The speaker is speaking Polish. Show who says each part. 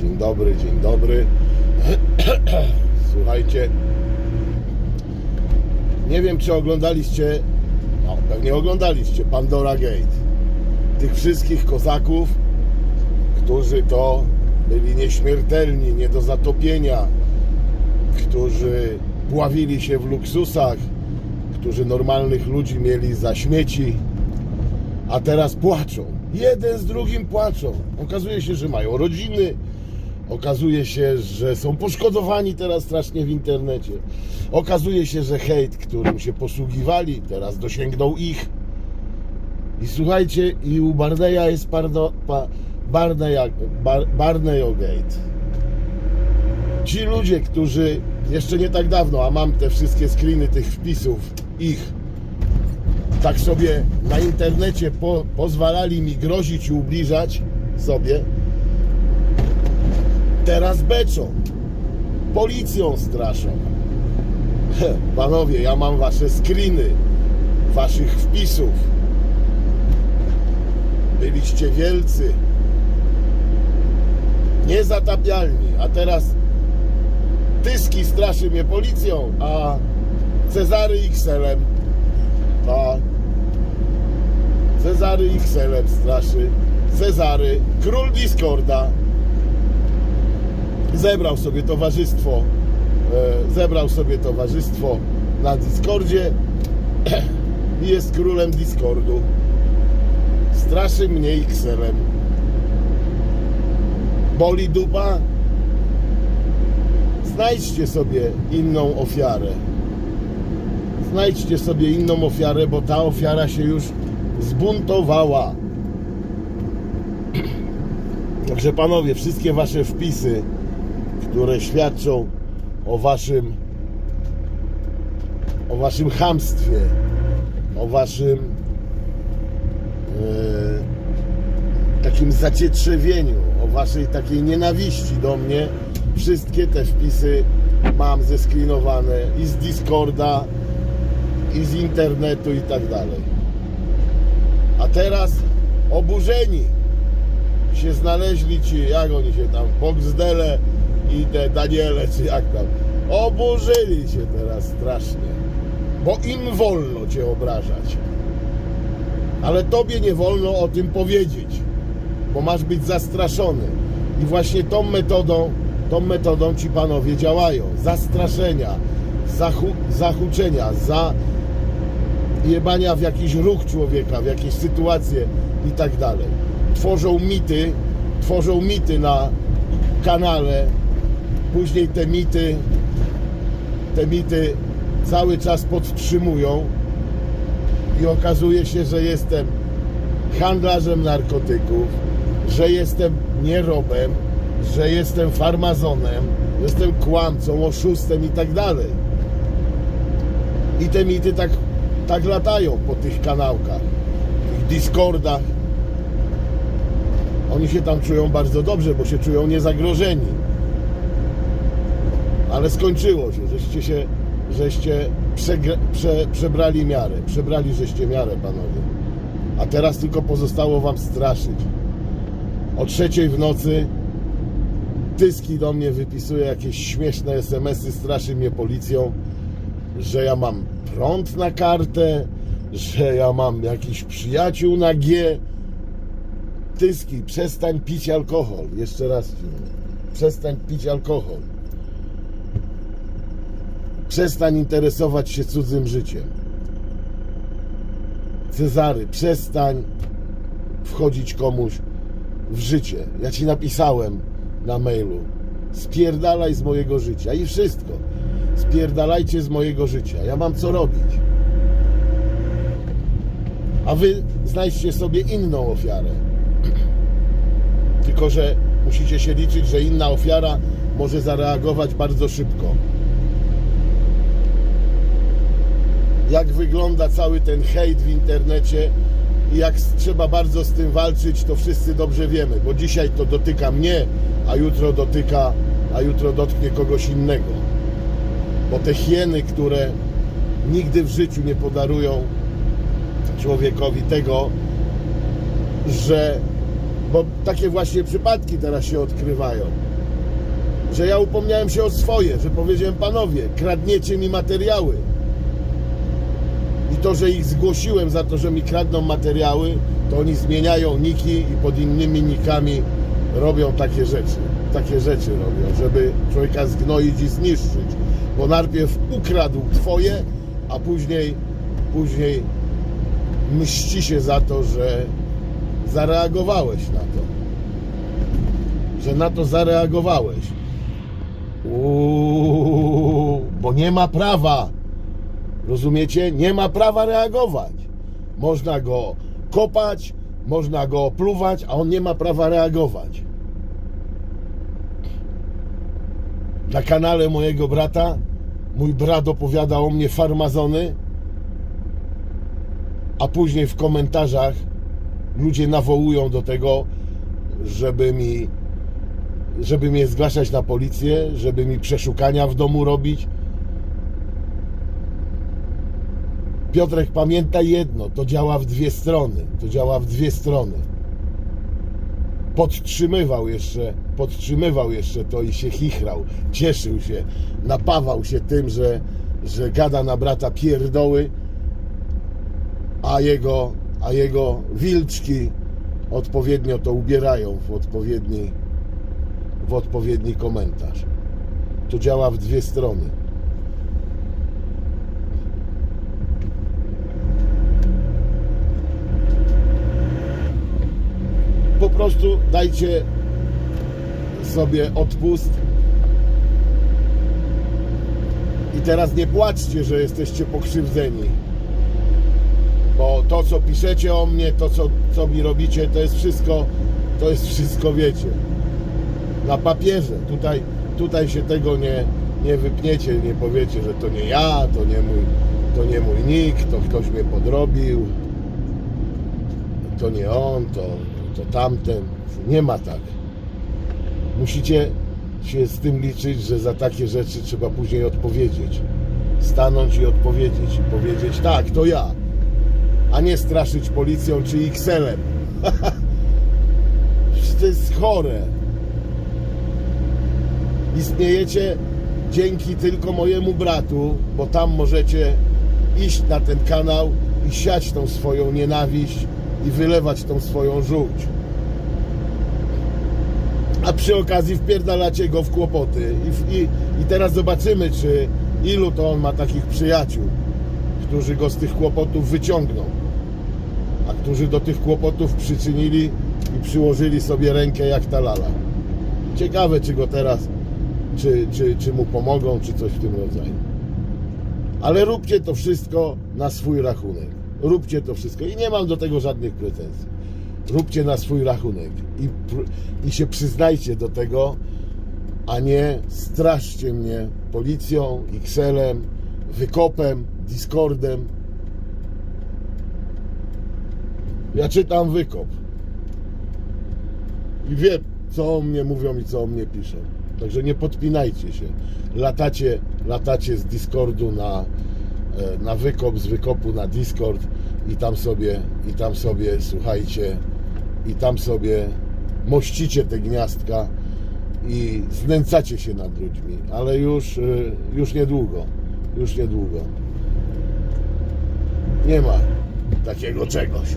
Speaker 1: Dzień dobry, dzień dobry. Słuchajcie, nie wiem czy oglądaliście, no pewnie oglądaliście Pandora Gate. Tych wszystkich kozaków, którzy to byli nieśmiertelni, nie do zatopienia, którzy pławili się w luksusach, którzy normalnych ludzi mieli za śmieci, a teraz płaczą. Jeden z drugim płaczą. Okazuje się, że mają rodziny. Okazuje się, że są poszkodowani teraz strasznie w internecie. Okazuje się, że hejt, którym się posługiwali, teraz dosięgnął ich. I słuchajcie, i u Barneya jest pardo, pa, Barneya, Bar. Ci ludzie, którzy jeszcze nie tak dawno, a mam te wszystkie screeny tych wpisów, ich, tak sobie na internecie po, pozwalali mi grozić i ubliżać sobie, teraz beczą. Policją straszą. Panowie, ja mam wasze screeny, waszych wpisów. Byliście wielcy. Niezatapialni, a teraz Tyski straszy mnie policją, a Cezary XL-em. Tak. Cezary XL-em straszy. Cezary, król Discorda. Zebrał sobie towarzystwo. e, Zebrał sobie towarzystwo na Discordzie i jest królem Discordu. Straszy mnie XL-em. Boli dupa? Znajdźcie sobie inną ofiarę. Znajdźcie sobie inną ofiarę, bo ta ofiara się już zbuntowała. Także panowie, wszystkie wasze wpisy, które świadczą o waszym o waszym chamstwie, o waszym e, takim zacietrzewieniu, o waszej takiej nienawiści do mnie, wszystkie te wpisy mam zeskrinowane i z Discorda, i z internetu i tak dalej. A teraz oburzeni się znaleźli ci, jak oni się tam, Boxdele i te Daniele, czy jak tam. Oburzyli się teraz strasznie, bo im wolno cię obrażać. Ale tobie nie wolno o tym powiedzieć, bo masz być zastraszony. I właśnie tą metodą, tą metodą ci panowie działają. Zastraszenia, zachu, zahuczenia, za jebania w jakiś ruch człowieka, w jakieś sytuacje i tak dalej. Tworzą mity, tworzą mity na kanale, później te mity, te mity cały czas podtrzymują i okazuje się, że jestem handlarzem narkotyków, że jestem nierobem, że jestem farmazonem, że jestem kłamcą, oszustem i tak dalej. I te mity tak, tak latają po tych kanałkach, tych Discordach. Oni się tam czują bardzo dobrze, bo się czują niezagrożeni. Ale skończyło się, żeście się, żeście prze, przebrali miarę. Przebrali żeście miarę, panowie. A teraz tylko pozostało wam straszyć. O trzeciej w nocy Tyski do mnie wypisuje jakieś śmieszne SMS-y, straszy mnie policją, że ja mam prąd na kartę, że ja mam jakiś przyjaciół na G. Tyski, przestań pić alkohol. Jeszcze raz. Przestań pić alkohol. Przestań interesować się cudzym życiem. Cezary, przestań wchodzić komuś w życie. Ja ci napisałem na mailu. Spierdalaj z mojego życia i wszystko. Spierdalajcie z mojego życia. Ja mam co robić. A wy znajdźcie sobie inną ofiarę. Tylko, że musicie się liczyć, że inna ofiara może zareagować bardzo szybko. Jak wygląda cały ten hejt w internecie i jak trzeba bardzo z tym walczyć, to wszyscy dobrze wiemy, bo dzisiaj to dotyka mnie, a jutro dotyka, a jutro dotknie kogoś innego. Bo te hieny, które nigdy w życiu nie podarują człowiekowi tego, że Bo takie właśnie przypadki teraz się odkrywają. Że ja upomniałem się o swoje, że powiedziałem panowie, kradniecie mi materiały. I to, że ich zgłosiłem za to, że mi kradną materiały, to oni zmieniają niki i pod innymi nikami robią takie rzeczy. Takie rzeczy robią, żeby człowieka zgnoić i zniszczyć. Bo najpierw ukradł twoje, a później, później mści się za to, że zareagowałeś na to. Że na to zareagowałeś. Uuu, bo nie ma prawa. Rozumiecie? Nie ma prawa reagować. Można go kopać, można go opluwać, a on nie ma prawa reagować. Na kanale mojego brata mój brat opowiada o mnie farmazony, a później w komentarzach ludzie nawołują do tego, żeby mi żeby mnie zgłaszać na policję, żeby mi przeszukania w domu robić. Piotrek, pamiętaj jedno, to działa w dwie strony. To działa w dwie strony. Podtrzymywał jeszcze, podtrzymywał jeszcze to i się chichrał, cieszył się, napawał się tym, że, że gada na brata pierdoły, a jego, a jego wilczki odpowiednio to ubierają w odpowiedni, w odpowiedni komentarz. To działa w dwie strony. Po prostu dajcie sobie odpust. I teraz nie płaczcie, że jesteście pokrzywdzeni. Bo to, co piszecie o mnie, to, co, co mi robicie, to jest wszystko, to jest wszystko, wiecie, na papierze. Tutaj, tutaj się tego nie, nie wypniecie, nie powiecie, że to nie ja, to nie mój, to nie mój nick, to ktoś mnie podrobił, to nie on, to, to tamten. Nie ma tak. Musicie się z tym liczyć, że za takie rzeczy trzeba później odpowiedzieć. Stanąć i odpowiedzieć i powiedzieć, tak, to ja. A nie straszyć policją czy XL-em. To jest chore. Istniejecie dzięki tylko mojemu bratu, bo tam możecie iść na ten kanał i siać tą swoją nienawiść i wylewać tą swoją żółć. A przy okazji wpierdalacie go w kłopoty. I, i, I teraz zobaczymy, czy ilu to on ma takich przyjaciół, którzy go z tych kłopotów wyciągną, a którzy do tych kłopotów przyczynili i przyłożyli sobie rękę jak ta lala. Ciekawe, czy go teraz, czy, czy, czy mu pomogą, czy coś w tym rodzaju. Ale róbcie to wszystko na swój rachunek. Róbcie to wszystko i nie mam do tego żadnych pretensji. Róbcie na swój rachunek i, i się przyznajcie do tego, a nie straszcie mnie policją, XL-em, wykopem, Discordem. Ja czytam wykop i wiem, co o mnie mówią i co o mnie piszą. Także nie podpinajcie się. Latacie, latacie z Discordu na, na wykop, z wykopu na Discord i tam sobie, i tam sobie, słuchajcie, i tam sobie mościcie te gniazdka i znęcacie się nad ludźmi, ale już, e, już niedługo, już niedługo. Nie ma takiego czegoś.